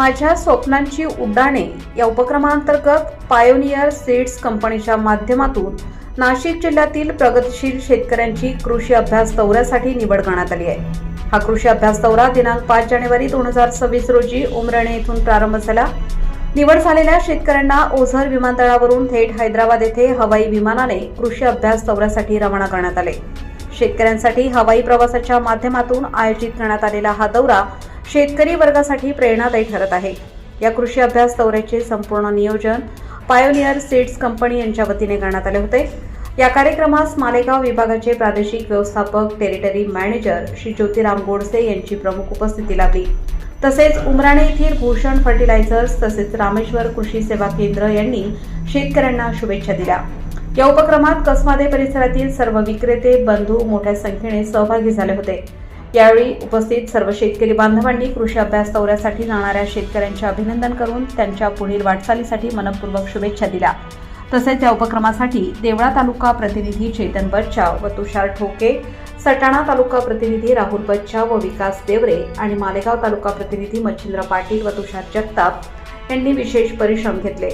माझ्या स्वप्नांची उड्डाणे या उपक्रमांतर्गत पायोनियर सीड्स कंपनीच्या माध्यमातून नाशिक जिल्ह्यातील प्रगतशील शेतकऱ्यांची कृषी अभ्यास दौऱ्यासाठी निवड करण्यात आली आहे. हा कृषी अभ्यास दौरा दिनांक पाच जानेवारी दोन हजार सव्वीस रोजी उमरणे येथून प्रारंभ झाला. निवड झालेल्या शेतकऱ्यांना ओझर विमानतळावरून थेट हैदराबाद येथे हवाई विमानाने कृषी अभ्यास दौऱ्यासाठी रवाना करण्यात आले. शेतकऱ्यांसाठी हवाई प्रवासाच्या माध्यमातून आयोजित करण्यात आलेला हा दौरा शेतकरी वर्गासाठी प्रेरणादायी ठरत आहे. या कृषी अभ्यास दौऱ्याचे संपूर्ण नियोजन पायोनियर सीड्स कंपनी यांच्या वतीने करण्यात आले होते. या कार्यक्रमास मालेगाव विभागाचे प्रादेशिक व्यवस्थापक टेरिटरी मॅनेजर श्री ज्योतिराम गोडसे यांची प्रमुख उपस्थिती लाभली. तसेच उमराणे येथील भूषण फर्टिलायझर्स तसेच रामेश्वर कृषी सेवा केंद्र यांनी शेतकऱ्यांना शुभेच्छा दिल्या. या उपक्रमात कसमादे परिसरातील सर्व विक्रेते बंधू मोठ्या संख्येने सहभागी झाले होते. यावेळी उपस्थित सर्व शेतकरी बांधवांनी कृषी अभ्यास दौऱ्यासाठी जाणाऱ्या शेतकऱ्यांचे अभिनंदन करून त्यांच्या पुढील वाटचालीसाठी मनपूर्वक शुभेच्छा दिल्या. तसेच या उपक्रमासाठी देवळा तालुका प्रतिनिधी चेतन बच्चा व तुषार ठोके सटाणा तालुका प्रतिनिधी राहुल बच्चा व विकास देवरे आणि मालेगाव तालुका प्रतिनिधी मच्छिंद्र पाटील व तुषार जगताप यांनी विशेष परिश्रम घेतले.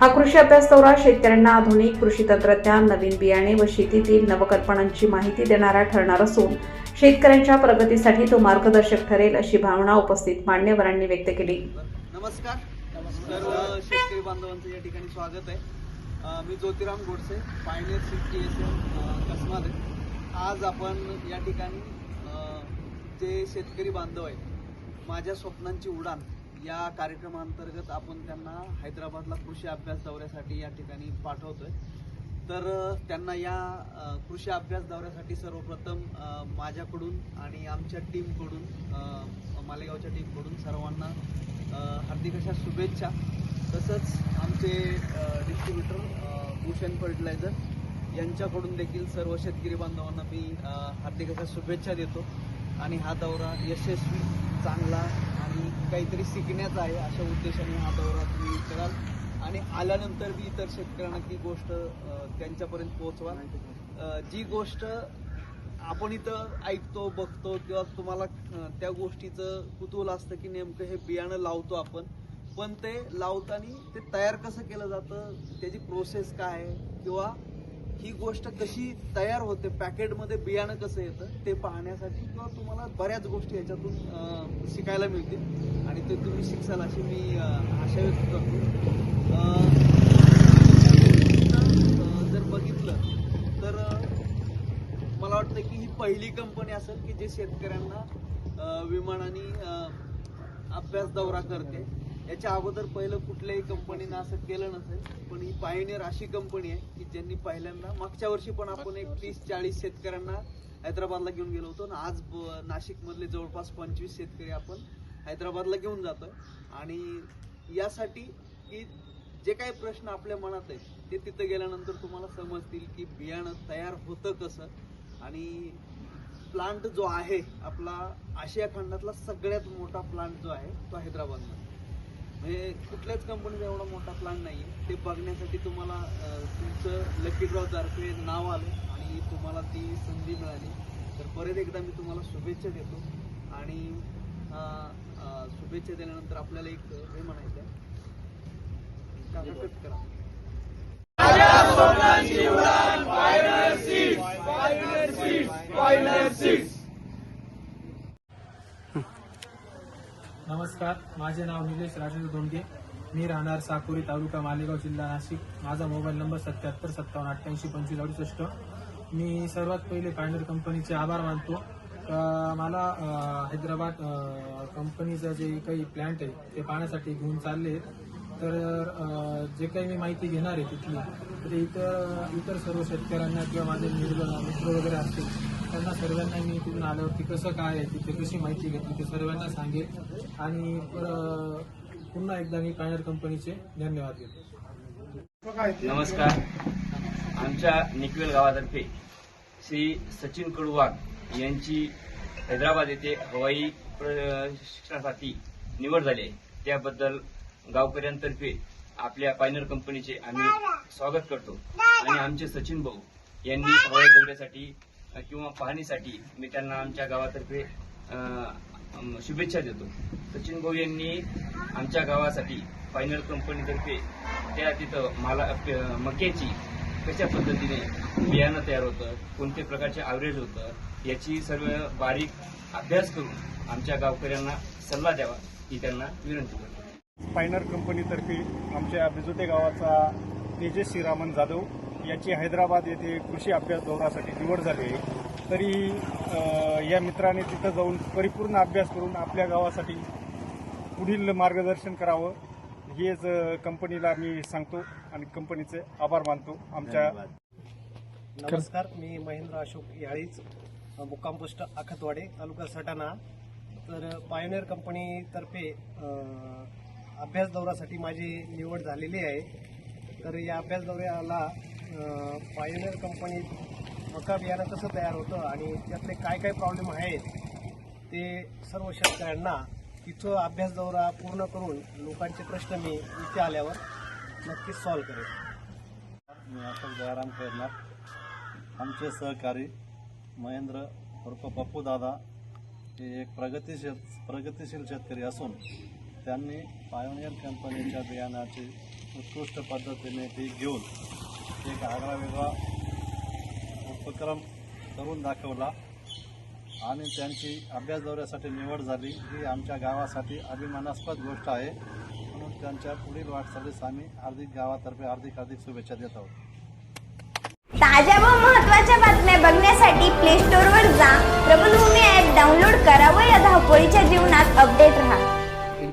हा कृषी अभ्यास दौरा शेतकऱ्यांना आधुनिक कृषी तंत्रज्ञान नवीन बियाणे व शेतीतील नवकल्पनांची माहिती देणारा ठरणार असून शेतकऱ्यांच्या प्रगतीसाठी तो मार्गदर्शक ठरेल अशी भावना उपस्थित मान्यवरांनी व्यक्त केली. नमस्कार. सर्व शेतकरी बांधवांचं या ठिकाणी स्वागत आहे. मी Jyotiram Godse pioneer city S M Kasmade आज आपण या ठिकाणी जे शेतकरी बांधव आहेत माझ्या स्वप्नांची उडान या कार्यक्रमांतर्गत आपण त्यांना हैदराबादला कृषी अभ्यास दौऱ्यासाठी या ठिकाणी पाठवतोय. तर त्यांना या कृषी अभ्यास दौऱ्यासाठी सर्वप्रथम माझ्याकडून आणि आमच्या टीमकडून मालेगावच्या टीमकडून सर्वांना हार्दिक अशा शुभेच्छा. तसंच आमचे डिस्ट्रीब्युटर भूषण फर्टिलायझर यांच्याकडून देखील सर्व शेतकरी बांधवांना मी हार्दिक अशा शुभेच्छा देतो. आणि हा दौरा यशस्वी चांगला आणि काहीतरी शिकण्याचं आहे अशा उद्देशाने हा दौरा तुम्ही कराल. आणि आल्यानंतर बी इतर शेतकऱ्यांना ती गोष्ट त्यांच्यापर्यंत पोहोचवा. जी गोष्ट आपण इथं ऐकतो बघतो किंवा तुम्हाला त्या गोष्टीचं कुतूहल असतं की नेमकं हे बियाणं लावतो आपण. पण ते लावताना ते तयार कसं केलं जातं त्याची प्रोसेस काय आहे? किंवा ही गोष्ट कशी तयार होते? पॅकेटमध्ये बियाणं कसं येतं ते पाहण्यासाठी किंवा तुम्हाला बऱ्याच गोष्टी याच्यातून शिकायला मिळतील. आणि ते तुम्ही शिकसाल अशी मी आशा व्यक्त करतो. जर बघितलं तर मला वाटतं की ही पहिली कंपनी असेल की जे शेतकऱ्यांना विमानाने अभ्यास दौरा करते. याच्या अगोदर पहिलं कुठल्याही कंपनीनं असं केलं नसेल पण ही पायनियर अशी कंपनी आहे की ज्यांनी पहिल्यांदा मागच्या वर्षी पण आपण एक तीस चाळीस शेतकऱ्यांना हैदराबादला घेऊन गेलो होतो. आणि आज नाशिकमधले जवळपास पंचवीस शेतकरी आपण हैदराबादला घेऊन जातोय. आणि यासाठी की जे काही प्रश्न आपल्या मनात आहेत ते तिथं गेल्यानंतर तुम्हाला समजतील की बियाणं तयार होतं कसं. आणि प्लांट जो आहे आपला आशिया खंडातला सगळ्यात मोठा प्लांट जो आहे तो हैदराबादमध्ये. म्हणजे कुठल्याच कंपनीचा एवढा मोठा प्लॅन नाही ते बघण्यासाठी तुम्हाला तुमचं लकी ड्रॉ नाव आलं आणि तुम्हाला ती संधी मिळाली. तर परत एकदा मी तुम्हाला शुभेच्छा देतो. आणि शुभेच्छा दिल्यानंतर आपल्याला एक हे म्हणायचं आहे कट करा. नमस्कार माझे नाव निलेश राजेंद्र धोंडगे. मी राहणार साकोरी तालुका मालेगाव जिल्हा नाशिक. माझा मोबाईल नंबर सत्याहत्तर सत्तावन्न अठ्ठ्याऐंशी पंचवीस अडुसष्ट. मी सर्वात पहिले पायनर कंपनीचे आभार मानतो. मला हैदराबाद कंपनीचं जे काही प्लॅन्ट आहे ते पाहण्यासाठी घेऊन चालले तर जे काही मी माहिती घेणार आहे तिथली तर इतर इतर सर्व शेतकऱ्यांना किंवा माझे मित्र वगैरे असतील त्यांना सर्वांना मी तिथून आल्यावरती कसं काय आहे तिथे कशी माहिती घेतली ते सर्वांना सांगेल. आणि पुन्हा एकदा मी पायनर कंपनीचे धन्यवाद देतो. नमस्कार. आमच्या निकवेल गावातर्फे श्री सचिन कडुवाग यांची हैदराबाद येथे हवाई प्रशिक्षणासाठी निवड झाली आहे. त्याबद्दल गावकऱ्यांतर्फे आपल्या पायनर कंपनीचे आम्ही स्वागत करतो. आणि आमचे सचिन भाऊ यांनी हवाई दौऱ्यासाठी किंवा पाहणीसाठी मी त्यांना आमच्या गावातर्फे शुभेच्छा देतो. सचिन भाऊ यांनी आमच्या गावासाठी फायनल कंपनीतर्फे त्या तिथं माला मक्याची कशा पद्धतीने बियाणं तयार होतं कोणत्या प्रकारचे ॲव्हरेज होतं याची सर्व बारीक अभ्यास करून आमच्या गावकऱ्यांना सल्ला द्यावा ही त्यांना विनंती करतो. स्पायनर कंपनीतर्फे आमच्या बिजोटे गावाचा तेजस श्रीरामन जाधव याची हैदराबाद येथे कृषी अभ्यास दौऱ्यासाठी निवड झाली आहे. तरी या मित्राने तिथं जाऊन परिपूर्ण अभ्यास करून आपल्या गावासाठी पुढील मार्गदर्शन करावं हेच कंपनीला मी सांगतो आणि कंपनीचे आभार मानतो. आमच्या नमस्कार मी महेंद्र अशोक याळीच मुक्काम पोस्ट आखतवाडे तालुका सटाणा. तर पायोनियर कंपनीतर्फे अभ्यास दौऱ्यासाठी माझी निवड झालेली आहे. तर या अभ्यास दौऱ्याला पायनर कंपनीत मका बियाणं कसं तयार होतं आणि त्यातले काय काय प्रॉब्लेम आहेत ते सर्व शेतकऱ्यांना तिथं अभ्यास दौरा पूर्ण करून लोकांचे प्रश्न मी इथे आल्यावर नक्कीच सॉल्व्ह करेन. मी अशोक दयाराम खैरनार आमचे सहकारी महेंद्र उर्फ पप्पू दादा हे एक प्रगतीशील प्रगतीशील शेतकरी असून त्यांनी पायोनियर कंपनीच्या बियाणाची उत्कृष्ट पद्धतीने ती घेऊन एक आगळा वेगळा उपक्रम करून दाखवला आणि त्यांची अभ्यास दौऱ्यासाठी निवड झाली. ही आमच्या गावासाठी अभिमानास्पद गोष्ट आहे. म्हणून त्यांच्या पुढील वाटचालीस आम्ही हार्दिक गावातर्फे हार्दिक हार्दिक शुभेच्छा देत आहोत. ताज्या व महत्त्वाच्या बातम्या बघण्यासाठी प्ले स्टोअरवर जा. प्रबलभूमी ॲप डाउनलोड करा व या धावपळीच्या जीवनात अपडेट राहा.